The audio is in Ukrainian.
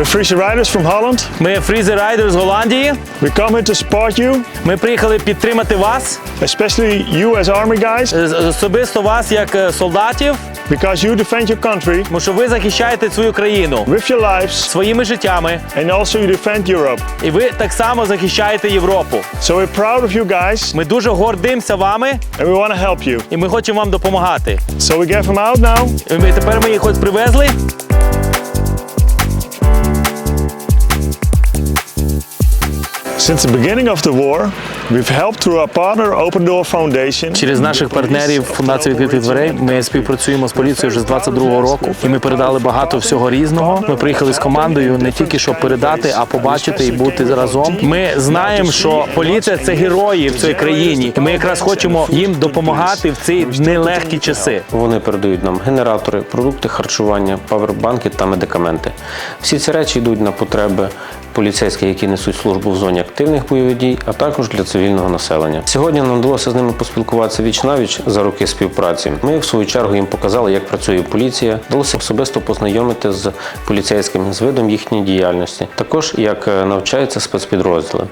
We're Friese Riders from Holland. Ми Freezer Rider з Голландії. We come here to support you, Ми приїхали підтримати вас, especially you as army guys, е, особисто вас як е, солдатів, because you defend your country тому що ви захищаєте свою країну with your lives своїми життями, and also you defend Europe. і ви так само захищаєте Європу. So we're proud of you guys Ми дуже гордимося вами, and we want to help you. і ми хочемо вам допомагати. So we get them out now. І ми, тепер ми їх ось привезли. Since the beginning of the war, we've helped through our partner Open Door Foundation. Через наших партнерів Фундації відкритих дверей ми співпрацюємо з поліцією вже з 22-го року, і ми передали багато всього різного. Ми приїхали з командою не тільки щоб передати, а побачити і бути разом. Ми знаємо, що поліція це герої в цій країні, і ми якраз хочемо їм допомагати в ці нелегкі часи. Вони передають нам генератори, продукти харчування, павербанки та медикаменти. Всі ці речі йдуть на потреби поліцейських, які несуть службу в зоні активних бойових дій, а також для цивільного населення. Сьогодні нам вдалося з ними поспілкуватися віч навіч за роки співпраці. Ми, в свою чергу, їм показали, як працює поліція. Вдалося особисто познайомити з поліцейським з видом їхньої діяльності, також як е, навчаються спецпідрозділи.